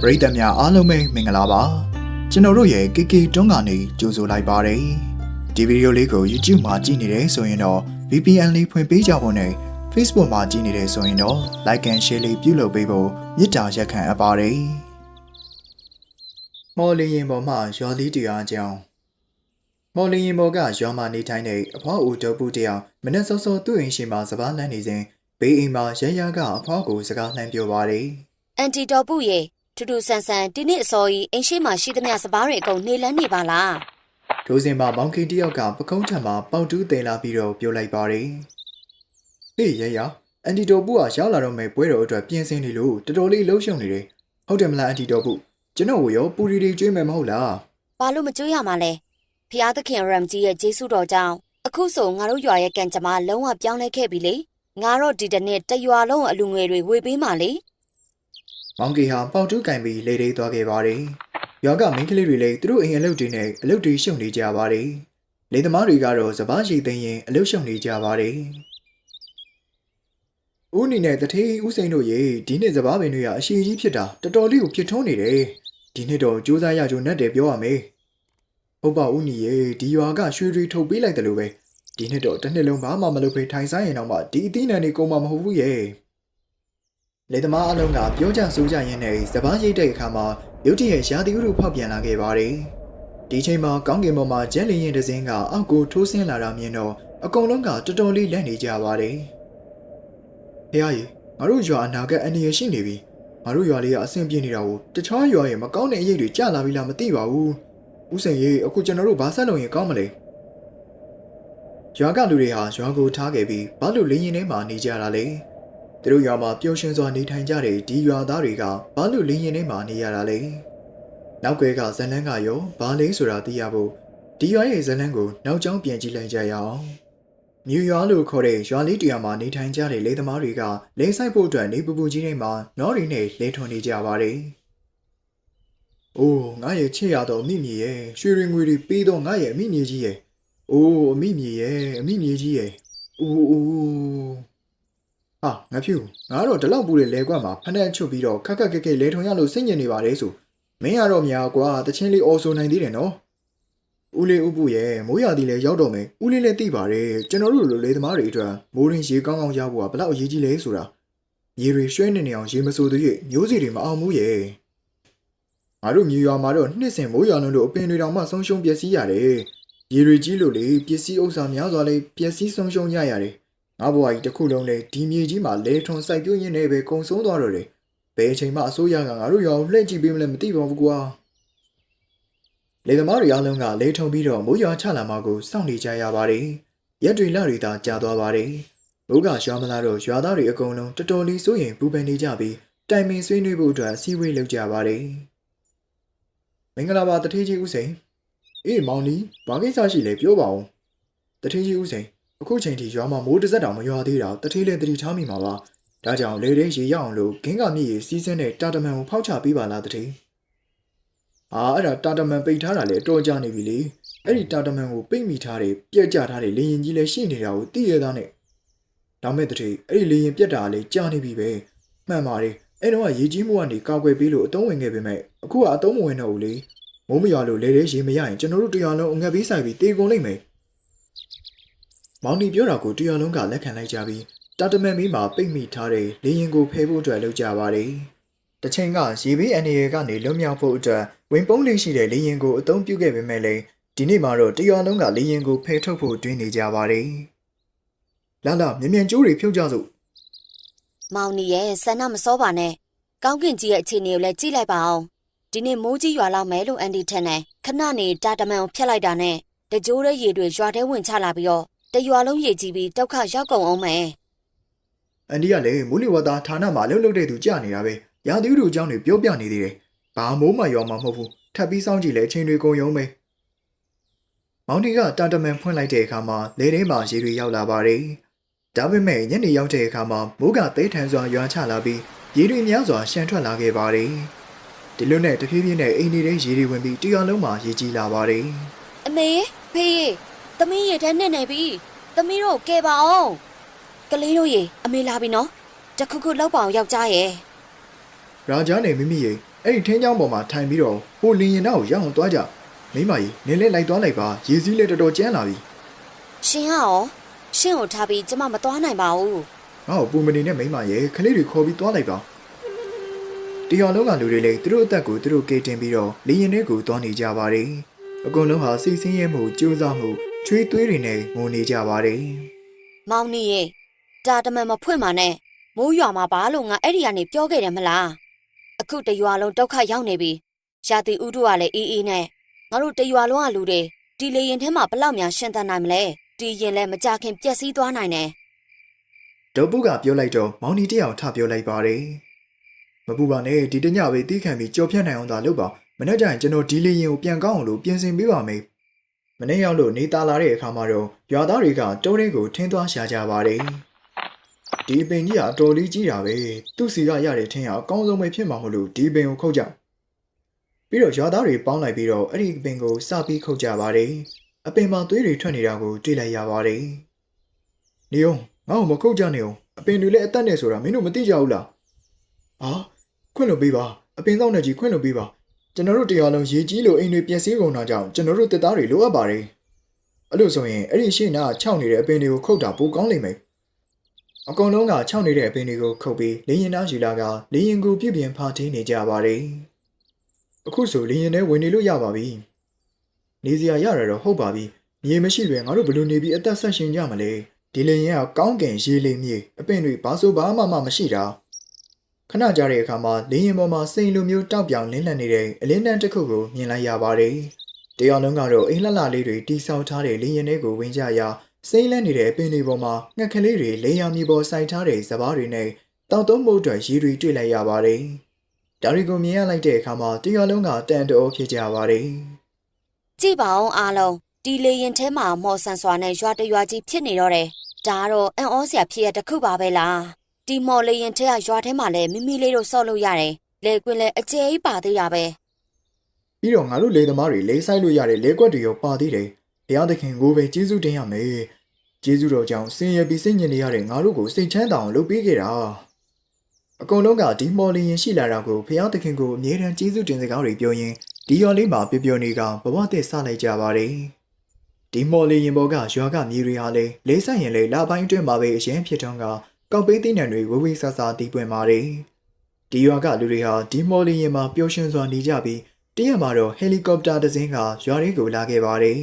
ပရိသတ်များအားလုံးပဲမင်္ဂလာပါကျွန်တော်တို့ရဲ့ KK တွန်းကနေကြိုဆိုလိုက်ပါတယ်ဒီဗီဒီယိုလေးကို YouTube မှာကြည့်နေတယ်ဆိုရင်တော့ VPN လေးဖွင့်ပေးကြဖို့နဲ့ Facebook မှာကြည့်နေတယ်ဆိုရင်တော့ Like and Share လေးပြုလုပ်ပေးဖို့မေတ္တာရက်ခံအပ်ပါတယ်မော်လီရင်ပေါ်မှာရွာလေးတရားအကြောင်းမော်လီရင်ပေါ်ကရွာမှာနေထိုင်တဲ့အဖွားဦးဒေါ်ပူတယောက်မနေ့စောစောသူ့အိမ်ရှိမှာစပားလန်းနေစဉ်ဘေးအိမ်မှာရရကအဖွားကိုစကားလှမ်းပြောပါတယ်အန်တီတော်ပုရေ ထူးထူးဆန်းဆန်းဒီနေ့အစောကြီးအိမ်ရှိမှရှိသမျှစပားတွေအကုန်နေလန်းနေပါလားဒိုးစင်မှာမောင်ခင်တယောက်ကပကုံးထံမှာပေါက်တူးတင်လာပြီးတော့ပြောလိုက်ပါတယ်။ဟေးရရအန်တီတိုပူကရောက်လာတော့မယ်ပွဲတော်အတွက်ပြင်ဆင်နေလို့တော်တော်လေးလှုပ်ရှုံနေတယ်။ဟုတ်တယ်မလားအန်တီတိုပူကျွန်တော်ကိုရောပူရီတွေကျွေးမယ်မဟုတ်လားဘာလို့မကြွရမှာလဲဖျားသခင်ရမ်ကြီးရဲ့ဂျေဆုတော်ကြောင့်အခုဆိုငါတို့ရွာရဲ့ကံကြမ္မာလုံးဝပြောင်းလဲခဲ့ပြီလေငါတော့ဒီတနေ့တရွာလုံးအလူငွေတွေဝေပေးမှလေ။ မောင်ကေဟာပေါက်တူးကင်ပြီးလေသေးသွားခဲ့ပါတယ်။ရွာကမိန်းကလေးတွေလည်းသူတို့အိမ်အလုပ်တွေနဲ့အလုပ်တွေရှုံနေကြပါတယ်။လေသမားတွေကတော့စပားရှိသိမ်းရင်အလုပ်ရှုံနေကြပါတယ်။ဦးနီနဲ့တထေးဦးစိန်တို့ရေဒီနေ့စပားပင်တွေကအရှိကြီးဖြစ်တာတော်တော်လေးကိုဖြစ်ထုံးနေတယ်။ဒီနေ့တော့စူးစမ်းရကြုံနဲ့တယ်ပြောရမယ်။ဟုတ်ပါဦးနီရေဒီရွာကရွှေတွေထုတ်ပေးလိုက်တယ်လို့ပဲဒီနေ့တော့တစ်နှစ်လုံးဘာမှမလုပ်ဖေးထိုင်ဆိုင်ရင်တော့မှဒီအသီးနှံတွေကုန်မှာမဟုတ်ဘူးရဲ့။ လေသမားအလုံးကပြောကြဆိုကြရင်းနဲ့စပားရိတ်တဲ့အခါမှာရုတ်တရက်ရာသီဥတုဖောက်ပြန်လာခဲ့ပါတယ်။ဒီချိန်မှာကောင်းကင်ဘုံမှာဂျက်လီရင်တစ်စင်းကအောက်ကိုထိုးဆင်းလာတာမြင်တော့အကုန်လုံးကတော်တော်လေးလက်နေကြပါတယ်။ဟေးအေးငါတို့ရွာအနာကအန္တရာယ်ရှိနေပြီ။ငါတို့ရွာလေးကအဆင်ပြေနေတာကိုတခြားရွာရဲ့မကောင်းတဲ့အရေးတွေကြာလာပြီလားမသိပါဘူး။ဦးစိန်ရေအခုကျွန်တော်တို့ဘာဆက်လုပ်ရင်ကောင်းမလဲ။ရွာကလူတွေဟာရွာကိုထားခဲ့ပြီးဘာလို့လင်းရင်ထဲမှာနေကြတာလဲ။ သူတို့ရွာမှာပျော်ရွှင်စွာနေထိုင်ကြတဲ့ဒီရွာသားတွေကဘာလို့လင်းရင်ထဲမှာနေရတာလဲ။နောက်ကွဲကဇလန်းကရောဘာလဲဆိုတာသိရဖို့ဒီရွာရဲ့ဇလန်းကိုနောက်ကျောင်းပြန်ကြည့်လိုက်ကြရအောင်။မြူရွာလို့ခေါ်တဲ့ရွာလေးတရာမှာနေထိုင်ကြတဲ့လေသမားတွေကလဲဆိုင်ဖို့အတွက်နေပူပူကြီးတွေမှာနောရီနဲ့လဲထွန်နေကြပါတယ်။အိုးငါရဲ့ချစ်ရတော့အမိမြေရဲ့ရွှေရင်ငွေတွေပေးတော့ငါရဲ့အမိမြေကြီးရဲ့အိုးအမိမြေရဲ့အမိမြေကြီးရဲ့အိုးအိုး ဟာငါဖြူငါတော့ဒီလောက်ပူတဲ့လဲကွက်မှာဖနှက်ချုပ်ပြီးတော့ခက်ခက်ခက်ခက်လဲထွန်ရလို့စိတ်ညစ်နေပါတယ်ဆိုမင်းရတော့များကွာတချင်းလေးအော်ဆိုနိုင်သေးတယ်နော်ဦးလေးဥပုရဲ့မိုးရသည်လည်းရောက်တော့မယ်ဦးလေးလည်းသိပါတယ်ကျွန်တော်တို့လိုလေသမားတွေအတွက်မိုးရင်းရေကောင်းကောင်းရဖို့ကဘယ်လောက်အရေးကြီးလဲဆိုတာရေတွေရွှဲနေနေအောင်ရေမဆိုသေးရဲ့မျိုးစီတွေမအောင်ဘူးရဲ့ငါတို့မြေရွာမှာတော့နှစ်စဉ်မိုးရွာလုံးတို့အပင်တွေတောင်မှဆုံးရှုံးပျက်စီးရတယ်ရေတွေကြီးလို့လေပစ္စည်းဥစ္စာများစွာလေးပျက်စီးဆုံးရှုံးရရတယ် ငါဘဝကြီးတစ်ခုလုံးလေဒီမြေကြီးမှာလဲထွန်စိုက်ပြွရင်းနေပဲကုံဆုံးသွားတော့တယ်ဘယ်အချိန်မှအစိုးရကငါတို့ရွာကိုလှည့်ကြည့်ပေးမလဲမသိပါဘူးကွာလေသမားတွေအားလုံးကလဲထုံပြီးတော့မိုးရွာချလာမှကိုစောင့်နေကြရပါတယ်ရက်တွေလတွေသာကြာသွားပါတယ်မိုးကရွာမလာတော့ရွာသားတွေအကုန်လုံးတော်တော်လေးစိုးရင်ပူပန်နေကြပြီးတိုင်ပင်ဆွေးနွေးဖို့အတွက်အစည်းအဝေးလုပ်ကြပါတယ်မင်္ဂလာပါတထေးကြီးဦးစိန်အေးမောင်နီဘာကိစ္စရှိလဲပြောပါဦးတထေးကြီးဦးစိန် အခုချိန်ထိရွာမှာမိုးတစ်စက်တောင်မရွာသေးတာတထေးလည်းတတိထားမိမှာပါဒါကြောင့်လေတဲ့ရေရအောင်လို့ဂင်းကမြည်ရေစီးစင်းတဲ့တာတမန်ကိုဖောက်ချပေးပါလားတထေးအာအဲ့ဒါတာတမန်ပိတ်ထားတာလေအတော်ကြာနေပြီလေအဲ့ဒီတာတမန်ကိုပိတ်မိထားတယ်ပြက်ကျထားတယ်လေရင်ကြီးလည်းရှိနေတာကိုသိရသားနဲ့ဒါမဲ့တထေးအဲ့ဒီလေရင်ပြက်တာလည်းကြာနေပြီပဲမှန်ပါတယ်အဲ့တော့ရေကြီးမှုကနေကောက်ွယ်ပေးလို့အတုံးဝင်ခဲ့ပေမဲ့အခုကအတုံးမဝင်တော့ဘူးလေမိုးမရွာလို့လေတဲ့ရေမရရင်ကျွန်တော်တို့တရားလုံးအငတ်ပေးဆိုင်ပြီးတေကုန်လိမ့်မယ်။ မောင်ဒီပြောတာကိုတရားလုံးကလက်ခံလိုက်ကြပြီးတာတမန်မီးမှာပိတ်မိထားတဲ့လေရင်ကိုဖယ်ဖို့အတွက်လုပ်ကြပါတယ်။တချိန်ကရေဘေးအန္တရာယ်ကနေလွတ်မြောက်ဖို့အတွက်ဝင်ပုံးလေးရှိတဲ့လေရင်ကိုအသုံးပြုခဲ့ပေမဲ့လည်းဒီနေ့မှာတော့တရားလုံးကလေရင်ကိုဖယ်ထုတ်ဖို့တွင်းနေကြပါတယ်။လာလာမြ мян ကျိုးတွေဖြုတ်ကြစို့ မောင်နီရဲ့ဆန္ဒမစောပါနဲ့ကောင်းကင်ကြီးရဲ့အခြေအနေကိုလည်းကြည့်လိုက်ပါအောင်ဒီနေ့မိုးကြီးရွာလောက်မယ်လို့အန်တီထင်တယ်ခဏနေတာတမန်ကိုဖျက်လိုက်တာနဲ့တကြိုးတဲ့ရေတွေရွာထဲဝင်ချလာပြီးတော့ တရွာလုံးရေကြီးပြီးဒုက္ခရောက်ကုန်အောင်မယ်။အန်ဒီကလည်းမူလီဝါတာဌာနမှာလှုပ်လှုပ်တဲ့သူကြာနေတာပဲ။ရာသီဥတုအကြောင်းတွေပြောပြနေသေးတယ်။ဘာမိုးမှရွာမှာမဟုတ်ဘူး။ထပ်ပြီးစောင့်ကြည့်လဲအချိန်တွေကုန်ရုံပဲ။မောင်တီကတာတမန်ဖွင့်လိုက်တဲ့အခါမှာလေထဲမှာရေတွေရောက်လာပါတယ်။ဒါပေမဲ့ညနေရောက်တဲ့အခါမှာမိုးကသေးထန်စွာရွာချလာပြီးရေတွေများစွာရှန်ထွက်လာခဲ့ပါတယ်။ဒီလိုနဲ့တဖြည်းဖြည်းနဲ့အိမ်နေတဲ့ရေတွေဝင်ပြီးတရွာလုံးမှာရေကြီးလာပါတယ်အမေဖေး သမီးရေထဲနဲ့နေပြီသမီးတို့ကဲပါအောင်ကလေးတို့ရေအမေလာပြီနော်တခုခုလောက်ပါအောင်ယောက်ျားရဲ့။ရာဂျာနဲ့မိမိရေအဲ့ဒီထင်းချောင်းပေါ်မှာထိုင်ပြီးတော့ဟိုလင်းရင်တော့ရအောင်သွားကြမိမကြီးနင်းလေးလိုက်သွားလိုက်ပါရေစည်းလေးတော်တော်ကျန်းလာပြီရှင်ကရောရှင်ကိုထားပြီးကျမမသွားနိုင်ပါဘူးငါ့ကိုပူမနေနဲ့မိမရဲ့ခလေးတွေခေါ်ပြီးသွားလိုက်ပါတရားလုံးကလူတွေလည်းသူတို့အသက်ကိုသူတို့ကေတင်ပြီးတော့လင်းရင်တွေကိုသွားနေကြပါတယ်အကုန်လုံးဟာစိတ်ဆင်းရဲမှုကြိုးစားမှု ချွေးသွေးတွေနဲ့ငိုနေကြပါတယ်မောင်နီရေတာတမန်မဖွင့်ပါနဲ့မိုးရွာမှာပါလို့ငါအဲ့ဒီကနေပြောခဲ့တယ်မလားအခုတရွာလုံးဒုက္ခရောက်နေပြီရာသီဥတုကလည်းအေးအေးနဲ့ငါတို့တရွာလုံးကလူတွေဒီလေရင်ထဲမှာဘလောက်များရှင်သန်နိုင်မလဲဒီရင်လည်းမကြခင်ပျက်စီးသွားနိုင်တယ်ဒေါ်ပုကပြောလိုက်တော့မောင်နီတယောက်ထပြောလိုက်ပါတယ်မပူပါနဲ့ဒီတညပဲတီးခံပြီးကြော်ဖြတ်နိုင်အောင်သာလုပ်ပါမနေ့ကျရင်ကျွန်တော်ဒီလေးရင်ကိုပြန်ကောင်းအောင်လို့ပြင်ဆင်ပေးပါမယ်မ နေ့ရောက်လို့နေသားလာတဲ့အခါမှာတော့ရွာသားတွေကတိုးလေးကိုထင်းသွားရှာကြပါတယ်ဒီပင်ကြီးကအတော်လေးကြီးတာပဲသူ့စီကရတဲ့ထင်းကအကောင်းဆုံးပဲဖြစ်မှာမဟုတ်လို့ဒီပင်ကိုခုတ်ကြပြီးတော့ရွာသားတွေပေါင်းလိုက်ပြီးတော့အဲ့ဒီပင်ကိုစပြီးခုတ်ကြပါတယ်အပင်မှာသွေးတွေထွက်နေတာကိုတွေ့လိုက်ရပါတယ်နေအောင်ငါ့ကိုမခုတ်ကြနေအောင်အပင်တွေလည်းအသက်နဲ့ဆိုတာမင်းတို့မသိကြဘူးလားဟာခွင့်လို့ပေးပါအပင်သောက်နဲ့ကြီးခွင့်လို့ပေးပါ ကျွန်တော်တို့တရားလုံးရေကြီးလို့အိမ်တွေပျက်စီးကုန်တာကြောင့်ကျွန်တော်တို့တက်သားတွေလိုအပ်ပါတယ်အဲ့လိုဆိုရင်အဲ့ဒီရှေ့နာခြောက်နေတဲ့အပင်တွေကိုခုတ်တာပိုကောင်းလိမ့်မယ်အကောင်လုံးကခြောက်နေတဲ့အပင်တွေကိုခုတ်ပြီးလင်းရင်သားယူလာကလင်းရင်ကိုပြည့်ပြင်းဖာတင်းနေကြပါတယ်အခုဆိုလင်းရင်ထဲဝင်နေလို့ရပါပြီနေစရာရတာတော့ဟုတ်ပါပြီမြေမရှိပဲငါတို့ဘယ်လိုနေပြီးအသက်ဆက်ရှင်ကြမလဲဒီလေရင်ကကောင်းကင်ရေလေမြေအပင်တွေဘာဆိုဘာမှမမရှိတာ ခဏကြာတဲ့အခါမှာလေရင်ပေါ်မှာစိန်လိုမျိုးတောက်ပြောင်လင်းလန့်နေတဲ့အလင်းတန်းတစ်ခုကိုမြင်လိုက်ရပါတယ်။တရားလုံးကတော့အိမ်လှလှလေးတွေတီဆောက်ထားတဲ့လေရင်တွေကိုဝင်ကြရာစိမ့်လန့်နေတဲ့အပင်တွေပေါ်မှာငှက်ကလေးတွေလေယာမြေပေါ်စိုက်ထားတဲ့စပားတွေနဲ့တောက်သုံးမှုအတွက်ရေတွေတွေ့လိုက်ရပါတယ်။ဒါတွေကိုမြင်ရလိုက်တဲ့အခါမှာတရားလုံးကတန်တော်ဖြစ်ကြပါတယ်ကြည့်ပါအောင်အားလုံးဒီလေရင်ထဲမှာမော်ဆန်စွာနဲ့ရွာတရွာကြီးဖြစ်နေတော့တယ်ဒါကတော့အံ့ဩစရာဖြစ်ရတစ်ခုပါပဲလား ဒီမော်လေရင်ထဲကရွာထဲမှာလည်းမိမိလေးတို့ဆော့လို့ရတယ်လေကွင်းလည်းအကျယ်ကြီးပါသေးတာပဲ။ပြီးတော့ငါတို့လေသမားတွေလေးဆိုင်လို့ရတဲ့လေကွက်တွေရောပါသေးတယ်။ဘုရားသခင်ကိုပဲကျေးဇူးတင်ရမယ်။ကျေးဇူးတော်ကြောင့်ဆင်းရဲပြီးစိတ်ညစ်နေရတဲ့ငါတို့ကိုစိတ်ချမ်းသာအောင်လုပ်ပေးခဲ့တာ။အကုန်လုံးကဒီမော်လီရင်ရှိလာတာကိုဘုရားသခင်ကိုအမြဲတမ်းကျေးဇူးတင်စကားတွေပြောရင်းဒီရော်လေးမှာပျော်ပျော်နေကဘဝတည်ဆလိုက်ကြပါတယ်။ဒီမော်လီရင်ဘော်ကရွာကမြေတွေဟာလေလေးဆိုင်ရင်လေလာပိုင်းအတွင်းမှာပဲအရင်ဖြစ်ထွန်းက ကောက်ပေးသိတဲ့တွေဝဝေးဆာဆာတီးပွင့်ပါတယ်။ဒီရွာကလူတွေဟာဒီမော်လီရင်မှာပျော်ရွှင်စွာနေကြပြီးတရက်မှာတော့ဟယ်လီကော်ပတာတစ်စင်းကရွာလေးကိုလာခဲ့ပါတယ်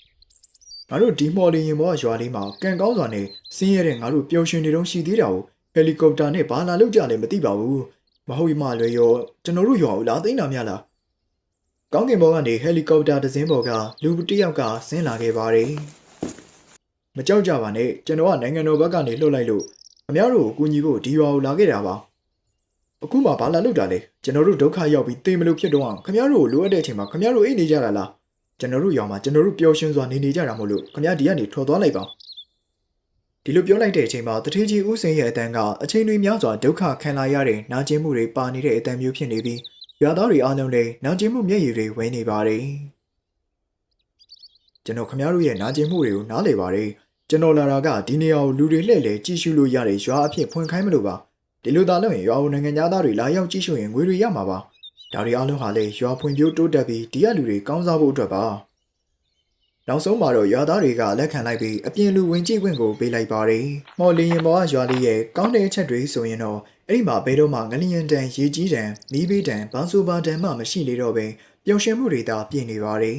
။ငါတို့ဒီမော်လီရင်ဘောရွာလေးမှာကန်ကောင်းစွာနဲ့ဆင်းရဲတဲ့ငါတို့ပျော်ရွှင်နေတော့ရှိသေးတာကိုဟယ်လီကော်ပတာနဲ့ဘာလာလို့ကြလဲမသိပါဘူး။မဟုတ်ရင်မလွယ်ရောကျွန်တော်တို့ရွာကိုလာသိမ်းတာများလား။ကောင်းကင်ဘောကနေဟယ်လီကော်ပတာတစ်စင်းပေါ်ကလူတစ်ယောက်ကဆင်းလာခဲ့ပါတယ်။မကြောက်ကြပါနဲ့ကျွန်တော်ကနိုင်ငံတော်ဘက်ကနေလှုပ်လိုက်လို့ အများတို့ကိုကူညီဖို့ဒီရွာကိုလာခဲ့တာပါ။အခုမှဘာလာလို့တာလဲကျွန်တော်တို့ဒုက္ခရောက်ပြီးသိမလို့ဖြစ်တော့အောင်ခမရတို့ကိုလိုအပ်တဲ့အချိန်မှာခမရတို့အိတ်နေကြတာလားကျွန်တော်တို့ရောင်မှာကျွန်တော်တို့ပျော်ရွှင်စွာနေနေကြတာမို့လို့ခမရဒီကနေထွက်သွားလိုက်ပါဒီလိုပြောလိုက်တဲ့အချိန်မှာတထေးကြီးဦးစင်ရဲ့အတန်းကအချိန်တွေများစွာဒုက္ခခံလာရတဲ့နာကျင်မှုတွေပါနေတဲ့အတန်းမျိုးဖြစ်နေပြီးရွာသားတွေအားလုံးလည်းနာကျင်မှုမျက်ရည်တွေဝဲနေပါတယ်ကျွန်တော်ခမရတို့ရဲ့နာကျင်မှုတွေကိုနားလေပါတယ် ကျွန်တော်လာတာကဒီနေရာကိုလူတွေလှည့်လေကြည့်ရှုလို့ရတဲ့ရွာအဖြစ်ဖွင့်ခိုင်းမလို့ပါဒီလိုသာလုပ်ရင်ရွာဝန်နိုင်ငံသားတွေလာရောက်ကြည့်ရှုရင်ငွေတွေရမှာပါဒါတွေအားလုံးဟာလေရွာဖွံ့ဖြိုးတိုးတက်ပြီးဒီကလူတွေကောင်းစားဖို့အတွက်ပါနောက်ဆုံးမှာတော့ရွာသားတွေကလက်ခံလိုက်ပြီးအပြင်လူဝင်ကြည့်ခွင့်ကိုပေးလိုက်ပါတယ်မော်လီရင်ဘောကရွာလေးရဲ့ကောင်းတဲ့အချက်တွေဆိုရင်တော့အဲ့ဒီမှာဘဲတော့မှငလျင်တန်ရေကြီးတန်မီးဘေးတန်ဘောင်ဆူပါတန်မှမရှိလေတော့ပဲပျော်ရွှင်မှုတွေသာပြည့်နေပါတယ်